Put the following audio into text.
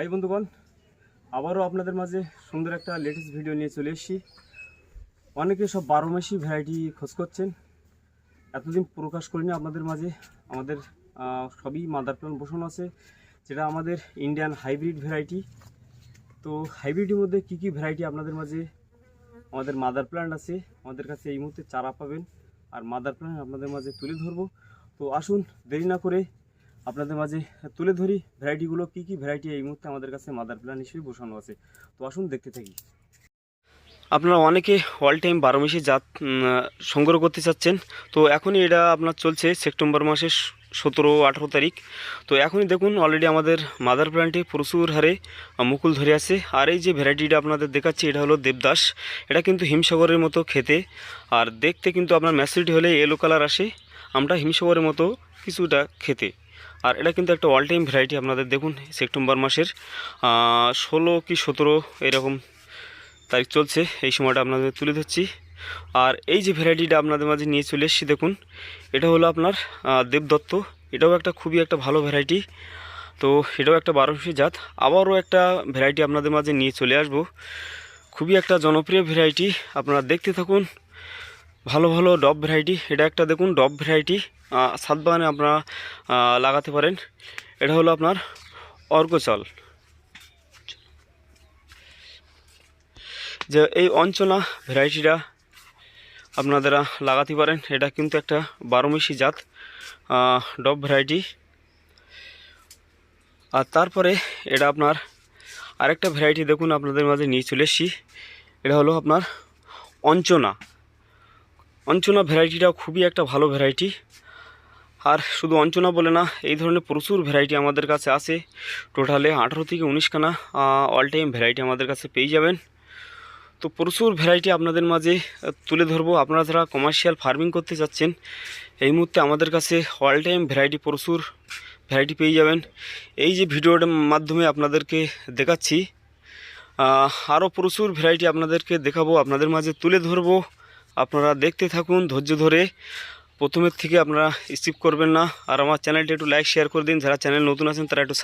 High বন্ধুগণ। আবারও আপনাদের মাঝে সুন্দর একটা লেটেস্ট ভিডিও নিয়ে চলে এসেছি। অনেকে সব বারো মাসি ভ্যারাইটি খোঁজ করছেন। এতদিন প্রকাশ করিনি আপনাদের মাঝে। আমাদের সবই মাদার প্ল্যান বসানো আছে, যেটা আমাদের ইন্ডিয়ান হাইব্রিড ভ্যারাইটি তো হাইব্রিডের মধ্যে কী কী ভ্যারাইটি আপনাদের মাঝে আমাদের মাদার প্ল্যান্ট আছে, আমাদের কাছে এই মুহূর্তে চারা পাবেন। আর মাদার প্ল্যান্ট আপনাদের মাঝে তুলে ধরবো। তো আসুন, দেরি না করে আপনাদের মাঝে তুলে ধরি ভ্যারাইটিগুলো। কী কী ভ্যারাইটি এই মুহূর্তে আমাদের কাছে মাদার প্ল্যান হিসেবে বসানো আছে? তো আসুন দেখতে থাকি। আপনারা অনেকে অল টাইম বারো মাসে জাত সংগ্রহ করতে চাচ্ছেন। তো এখনই এটা আপনার চলছে সেপ্টেম্বর মাসের সতেরো, আঠেরো তারিখ। তো এখনই দেখুন অলরেডি আমাদের মাদার প্ল্যান্টে প্রচুর হারে মুকুল ধরে আছে। আর এই যে ভ্যারাইটিটা আপনাদের দেখাচ্ছি, এটা হলো দেবদাস। এটা কিন্তু হিমসাগরের মতো খেতে। আর দেখতে কিন্তু আপনার ম্যাসিডিটি হলে এলো কালার আসে। আমরা হিমসাগরের মতো কিছুটা খেতে। আর এটা কিন্তু একটা অল টাইম ভ্যারাইটি আপনাদের দেখুন সেপ্টেম্বর মাসের ষোলো কি সতেরো এরকম তারিখ চলছে, এই সময়টা আপনাদের তুলে ধরছি। আর এই যে ভ্যারাইটিটা আপনাদের মাঝে নিয়ে চলে এসেছি, দেখুন, এটা হলো আপনার দেবদত্ত। এটাও একটা খুবই একটা ভালো ভ্যারাইটি তো এটাও একটা বারোশি জাত। আবারও একটা ভ্যারাইটি আপনাদের মাঝে নিয়ে চলে আসব। খুবই একটা জনপ্রিয় ভ্যারাইটি আপনারা দেখতে থাকুন ভালো ভালো ডব ভ্যারাইটি এটা একটা দেখুন ডব ভ্যারাইটি সাত বাগানে আপনারা লাগাতে পারেন। এটা হলো আপনার অর্কচল যে এই অঞ্চনা ভ্যারাইটিটা আপনারা লাগাতে পারেন, এটা কিন্তু একটা বারোমিশি জাত ডব ভ্যারাইটি আর তারপরে এটা আপনার আরেকটা ভ্যারাইটি দেখুন আপনাদের মাঝে নিয়ে চলে এসেছি, এটা হলো আপনার অঞ্চনা। অঞ্চনা ভ্যারাইটিটা খুবই একটা ভালো ভ্যারাইটি আর শুধু অঞ্চনা বলে না, এই ধরনের প্রচুর ভ্যারাইটি আমাদের কাছে আছে। টোটালে আঠেরো থেকে উনিশখানা অল টাইম ভ্যারাইটি আমাদের কাছে পেয়ে যাবেন। তো প্রচুর ভ্যারাইটি আপনাদের মাঝে তুলে ধরবো। আপনারা যারা কমার্শিয়াল ফার্মিং করতে চাচ্ছেন এই মুহূর্তে আমাদের কাছে অল টাইম ভ্যারাইটি প্রচুর ভ্যারাইটি পেয়ে যাবেন। এই যে ভিডিওর মাধ্যমে আপনাদেরকে দেখাচ্ছি আরও প্রচুর ভ্যারাইটি আপনাদেরকে দেখাবো, আপনাদের মাঝে তুলে ধরবো। আপনারা দেখতে থাকুন, ধৈর্য ধরে। প্রথমের থেকে আপনারা স্কিপ করবেন না। আর আমার চ্যানেলটি একটু লাইক শেয়ার করে দিন। যারা চ্যানেল নতুন আছেন, তারা একটু